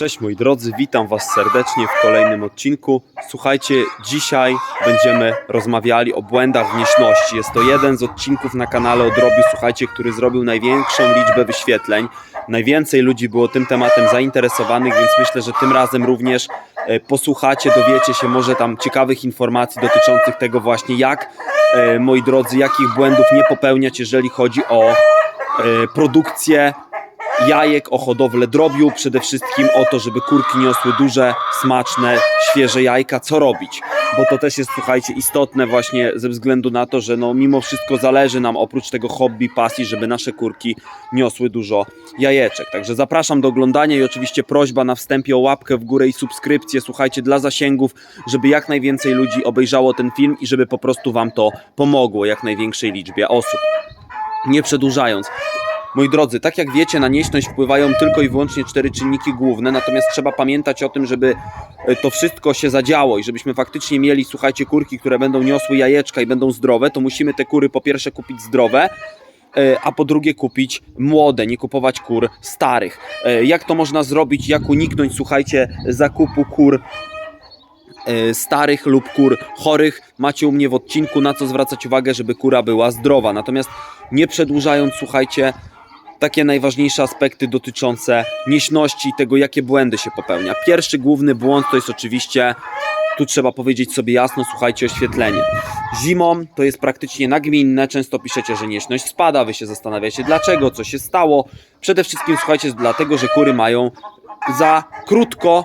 Cześć moi drodzy, witam Was serdecznie w kolejnym odcinku. Słuchajcie, dzisiaj będziemy rozmawiali o błędach w nieszności. Jest to jeden z odcinków na kanale Odrobiu, słuchajcie, który zrobił największą liczbę wyświetleń. Najwięcej ludzi było tym tematem zainteresowanych, więc myślę, że tym razem również e, posłuchacie, dowiecie się może tam ciekawych informacji dotyczących tego właśnie, jak, e, moi drodzy, jakich błędów nie popełniać, jeżeli chodzi o e, produkcję jajek, o hodowlę drobiu, przede wszystkim o to, żeby kurki niosły duże, smaczne, świeże jajka, co robić. Bo to też jest, słuchajcie, istotne właśnie ze względu na to, że no mimo wszystko zależy nam oprócz tego hobby, pasji, żeby nasze kurki niosły dużo jajeczek. Także zapraszam do oglądania i oczywiście prośba na wstępie o łapkę w górę i subskrypcję, słuchajcie, dla zasięgów, żeby jak najwięcej ludzi obejrzało ten film i żeby po prostu Wam to pomogło jak największej liczbie osób. Nie przedłużając, Moi drodzy, tak jak wiecie, na nieśność wpływają tylko i wyłącznie cztery czynniki główne, natomiast trzeba pamiętać o tym, żeby e, to wszystko się zadziało i żebyśmy faktycznie mieli, słuchajcie, kurki, które będą niosły jajeczka i będą zdrowe, to musimy te kury po pierwsze kupić zdrowe, e, a po drugie kupić młode, nie kupować kur starych. E, Jak to można zrobić, jak uniknąć, słuchajcie, zakupu kur starych lub kur chorych macie u mnie w odcinku, na co zwracać uwagę, żeby kura była zdrowa. Natomiast nie przedłużając, słuchajcie, takie najważniejsze aspekty dotyczące nieśności i tego, jakie błędy się popełnia. Pierwszy główny błąd to jest oczywiście, tu trzeba powiedzieć sobie jasno, słuchajcie, oświetlenie. Zimą to jest praktycznie nagminne, często piszecie, że nieśność spada, wy się zastanawiacie dlaczego, co się stało. Przede wszystkim, słuchajcie, dlatego, że kury mają za krótko,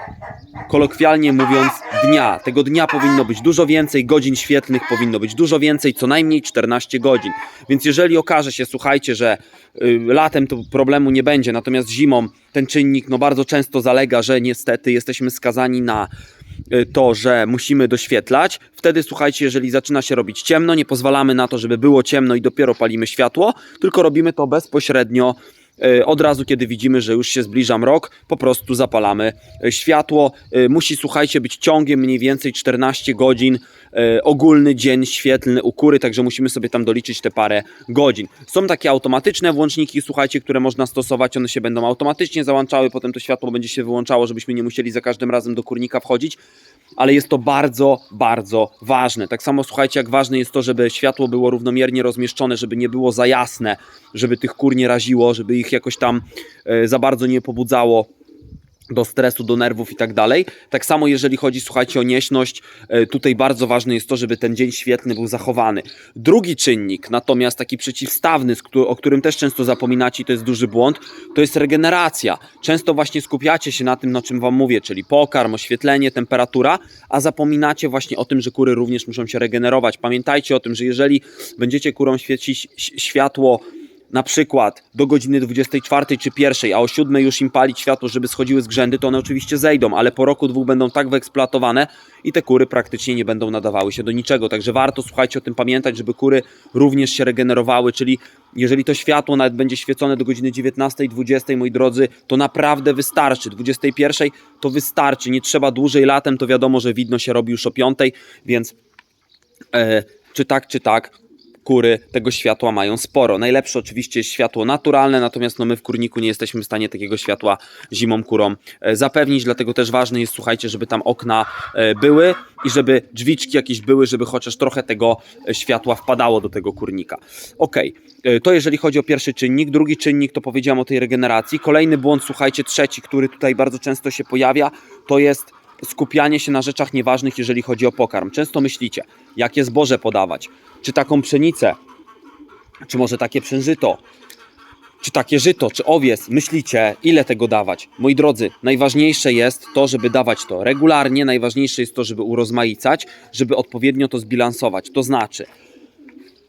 kolokwialnie mówiąc, dnia. Tego dnia powinno być dużo więcej, godzin świetlnych powinno być dużo więcej, co najmniej 14 godzin. Więc jeżeli okaże się, słuchajcie, że y, latem to problemu nie będzie, natomiast zimą ten czynnik no bardzo często zalega, że niestety jesteśmy skazani na to, że musimy doświetlać. Wtedy słuchajcie, jeżeli zaczyna się robić ciemno, nie pozwalamy na to, żeby było ciemno i dopiero palimy światło, tylko robimy to bezpośrednio od razu, kiedy widzimy, że już się zbliża mrok, po prostu zapalamy e, światło. E, Musi, słuchajcie, być ciągiem mniej więcej 14 godzin, e, ogólny dzień świetlny u kury, także musimy sobie tam doliczyć te parę godzin. Są takie automatyczne włączniki, słuchajcie, które można stosować, one się będą automatycznie załączały, potem to światło będzie się wyłączało, żebyśmy nie musieli za każdym razem do kurnika wchodzić ale jest to bardzo, bardzo ważne. Tak samo słuchajcie, jak ważne jest to, żeby światło było równomiernie rozmieszczone, żeby nie było za jasne, żeby tych kur nie raziło, żeby ich jakoś tam e, za bardzo nie pobudzało do stresu, do nerwów i tak dalej. Tak samo jeżeli chodzi, słuchajcie, o nieśność, e, tutaj bardzo ważne jest to, żeby ten dzień świetlny był zachowany. Drugi czynnik, natomiast taki przeciwstawny, o którym też często zapominacie i to jest duży błąd, to jest regeneracja. Często właśnie skupiacie się na tym, no czym wam mówię, czyli pokarm, oświetlenie, temperatura, a zapominacie właśnie o tym, że kury również muszą się regenerować. Pamiętajcie o tym, że jeżeli będziecie kurom świecić światło na przykład do godziny 24 czy 1, a o 7 już im palić światło, żeby schodziły z grzędy, to one oczywiście zejdą, ale po roku, dwóch będą tak wyeksploatowane i te kury praktycznie nie będą nadawały się do niczego. Także warto, słuchajcie, o tym pamiętać, żeby kury również się regenerowały, czyli jeżeli to światło nawet będzie świecone do godziny 19, 20, moi drodzy, to naprawdę wystarczy. 21 to wystarczy, nie trzeba dłużej latem, to wiadomo, że widno się robi już o 5, więc e, czy tak, czy tak, kury tego światła mają sporo. Najlepsze oczywiście jest światło naturalne, natomiast no my w kurniku nie jesteśmy w stanie takiego światła zimą kurom e, zapewnić, dlatego też ważne jest, słuchajcie, żeby tam okna e, były i żeby drzwiczki jakieś były, żeby chociaż trochę tego e, światła wpadało do tego kurnika. Ok, to jeżeli chodzi o pierwszy czynnik. Drugi czynnik to powiedziałem o tej regeneracji. Kolejny błąd, słuchajcie, trzeci, który tutaj bardzo często się pojawia, to jest skupianie się na rzeczach nieważnych, jeżeli chodzi o pokarm. Często myślicie, jakie zboże podawać, czy taką pszenicę, czy może takie przężyto, czy takie żyto, czy owies. Myślicie, ile tego dawać? Moi drodzy, najważniejsze jest to, żeby dawać to regularnie, najważniejsze jest to, żeby urozmaicać, żeby odpowiednio to zbilansować. To znaczy,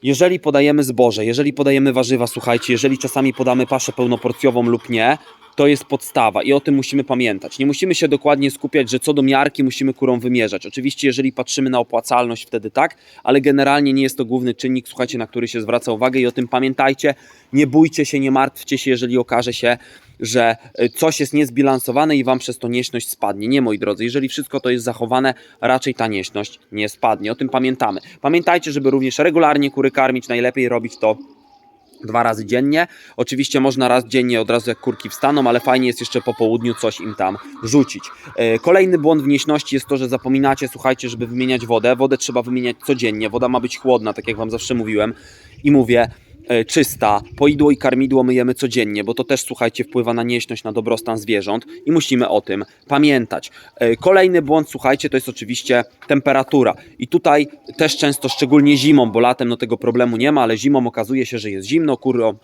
jeżeli podajemy zboże, jeżeli podajemy warzywa, słuchajcie, jeżeli czasami podamy paszę pełnoporcjową lub nie, to jest podstawa i o tym musimy pamiętać. Nie musimy się dokładnie skupiać, że co do miarki musimy kurą wymierzać. Oczywiście, jeżeli patrzymy na opłacalność, wtedy tak, ale generalnie nie jest to główny czynnik, słuchajcie, na który się zwraca uwagę i o tym pamiętajcie. Nie bójcie się, nie martwcie się, jeżeli okaże się, że y, coś jest niezbilansowane i wam przez to nieśność spadnie. Nie, moi drodzy, jeżeli wszystko to jest zachowane, raczej ta nieśność nie spadnie. O tym pamiętamy. Pamiętajcie, żeby również regularnie kury karmić, najlepiej robić to dwa razy dziennie. Oczywiście można raz dziennie od razu jak kurki wstaną, ale fajnie jest jeszcze po południu coś im tam rzucić. E, Kolejny błąd w nieśności jest to, że zapominacie, słuchajcie, żeby wymieniać wodę. Wodę trzeba wymieniać codziennie. Woda ma być chłodna, tak jak Wam zawsze mówiłem. I mówię, e, czysta, poidło i karmidło myjemy codziennie, bo to też, słuchajcie, wpływa na nieśność, na dobrostan zwierząt i musimy o tym pamiętać. E, Kolejny błąd, słuchajcie, to jest oczywiście temperatura. I tutaj też często, szczególnie zimą, bo latem no tego problemu nie ma, ale zimą okazuje się, że jest zimno, kury, e,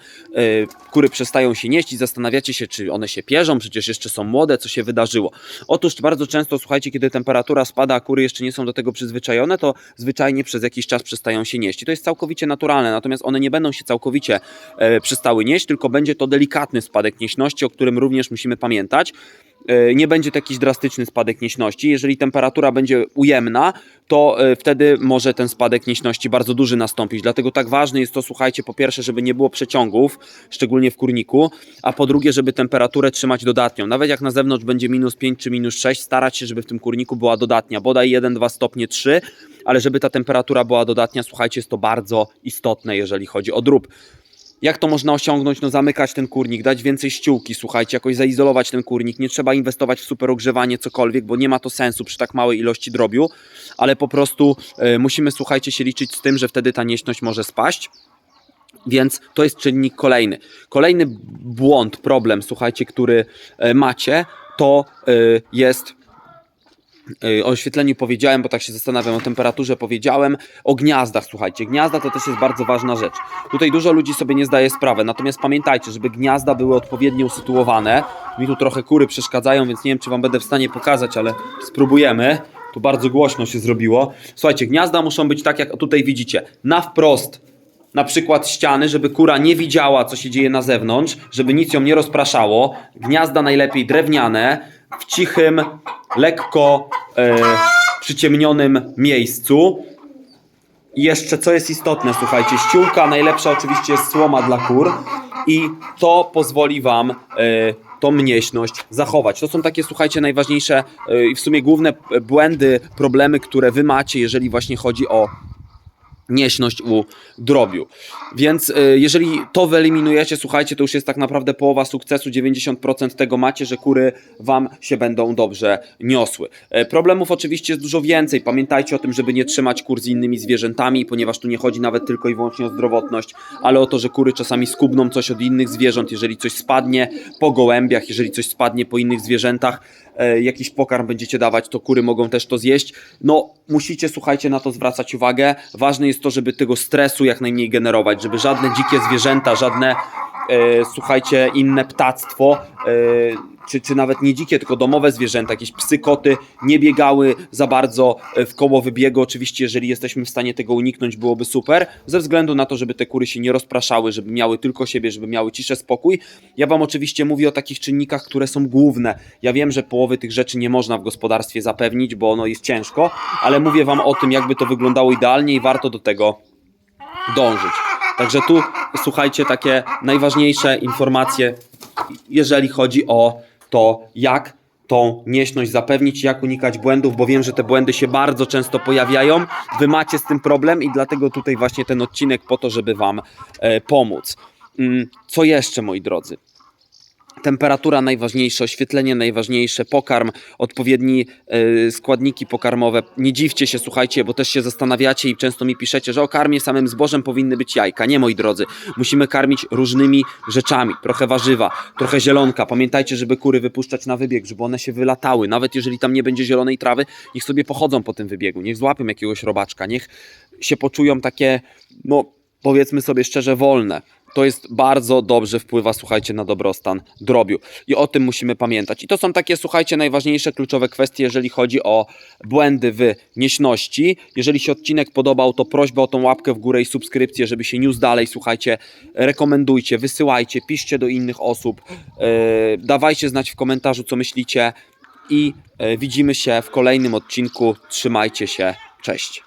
kury przestają się nieść i zastanawiacie się, czy one się pierzą, przecież jeszcze są młode, co się wydarzyło. Otóż bardzo często, słuchajcie, kiedy temperatura spada, a kury jeszcze nie są do tego przyzwyczajone, to zwyczajnie przez jakiś czas przestają się nieść. I to jest całkowicie naturalne, natomiast one nie będą się całkowicie e, przestały nieść, tylko będzie to delikatny spadek nieśności, o którym również musimy pamiętać. E, Nie będzie to jakiś drastyczny spadek nieśności. Jeżeli temperatura będzie ujemna, to e, wtedy może ten spadek nieśności bardzo duży nastąpić. Dlatego tak ważne jest to, słuchajcie, po pierwsze, żeby nie było przeciągów, szczególnie w kurniku, a po drugie, żeby temperaturę trzymać dodatnią. Nawet jak na zewnątrz będzie minus 5 czy minus 6, starać się, żeby w tym kurniku była dodatnia, bodaj 1-2 stopnie 3, ale żeby ta temperatura była dodatnia, słuchajcie, jest to bardzo istotne, jeżeli chodzi o drób. Jak to można osiągnąć? No zamykać ten kurnik, dać więcej ściółki, słuchajcie, jakoś zaizolować ten kurnik. Nie trzeba inwestować w super ogrzewanie, cokolwiek, bo nie ma to sensu przy tak małej ilości drobiu, ale po prostu e, musimy, słuchajcie, się liczyć z tym, że wtedy ta nieśność może spaść. Więc to jest czynnik kolejny. Kolejny błąd, problem, słuchajcie, który e, macie, to e, jest o oświetleniu powiedziałem, bo tak się zastanawiam, o temperaturze powiedziałem, o gniazdach, słuchajcie, gniazda to też jest bardzo ważna rzecz. Tutaj dużo ludzi sobie nie zdaje sprawy, natomiast pamiętajcie, żeby gniazda były odpowiednio usytuowane. Mi tu trochę kury przeszkadzają, więc nie wiem, czy wam będę w stanie pokazać, ale spróbujemy. Tu bardzo głośno się zrobiło. Słuchajcie, gniazda muszą być tak, jak tutaj widzicie, na wprost na przykład ściany, żeby kura nie widziała, co się dzieje na zewnątrz, żeby nic ją nie rozpraszało. Gniazda najlepiej drewniane, w cichym, lekko e, przyciemnionym miejscu. I jeszcze co jest istotne, słuchajcie, ściółka najlepsza oczywiście jest słoma dla kur i to pozwoli Wam e, tą mnieśność zachować. To są takie, słuchajcie, najważniejsze e, i w sumie główne e, błędy, problemy, które Wy macie, jeżeli właśnie chodzi o nieśność u drobiu. Więc y, jeżeli to wyeliminujecie, słuchajcie, to już jest tak naprawdę połowa sukcesu, 90% tego macie, że kury wam się będą dobrze niosły. E, Problemów oczywiście jest dużo więcej. Pamiętajcie o tym, żeby nie trzymać kur z innymi zwierzętami, ponieważ tu nie chodzi nawet tylko i wyłącznie o zdrowotność, ale o to, że kury czasami skubną coś od innych zwierząt, jeżeli coś spadnie po gołębiach, jeżeli coś spadnie po innych zwierzętach, jakiś pokarm będziecie dawać, to kury mogą też to zjeść. No, musicie, słuchajcie, na to zwracać uwagę. Ważne jest to, żeby tego stresu jak najmniej generować, żeby żadne dzikie zwierzęta, żadne, e, słuchajcie, inne ptactwo, e, czy, czy nawet nie dzikie, tylko domowe zwierzęta, jakieś psy, koty, nie biegały za bardzo e, w koło wybiegu. Oczywiście, jeżeli jesteśmy w stanie tego uniknąć, byłoby super, ze względu na to, żeby te kury się nie rozpraszały, żeby miały tylko siebie, żeby miały ciszę, spokój. Ja Wam oczywiście mówię o takich czynnikach, które są główne. Ja wiem, że połowy tych rzeczy nie można w gospodarstwie zapewnić, bo ono jest ciężko, ale mówię Wam o tym, jakby to wyglądało idealnie i warto do tego dążyć. Także tu słuchajcie takie najważniejsze informacje, jeżeli chodzi o to, jak tą nieśność zapewnić, jak unikać błędów, bo wiem, że te błędy się bardzo często pojawiają. Wy macie z tym problem i dlatego tutaj właśnie ten odcinek po to, żeby Wam e, pomóc. Mm, Co jeszcze, moi drodzy? Temperatura najważniejsza, oświetlenie najważniejsze, pokarm, odpowiedni e, składniki pokarmowe. Nie dziwcie się, słuchajcie, bo też się zastanawiacie i często mi piszecie, że o karmie samym zbożem powinny być jajka. Nie, moi drodzy. Musimy karmić różnymi rzeczami. Trochę warzywa, trochę zielonka. Pamiętajcie, żeby kury wypuszczać na wybieg, żeby one się wylatały. Nawet jeżeli tam nie będzie zielonej trawy, niech sobie pochodzą po tym wybiegu. Niech złapią jakiegoś robaczka. Niech się poczują takie, no powiedzmy sobie szczerze, wolne to jest bardzo dobrze wpływa, słuchajcie, na dobrostan drobiu. I o tym musimy pamiętać. I to są takie, słuchajcie, najważniejsze kluczowe kwestie, jeżeli chodzi o błędy w nieśności. Jeżeli się odcinek podobał, to prośba o tą łapkę w górę i subskrypcję, żeby się niósł dalej. Słuchajcie, rekomendujcie, wysyłajcie, piszcie do innych osób, yy, dawajcie znać w komentarzu, co myślicie i yy, widzimy się w kolejnym odcinku. Trzymajcie się, cześć.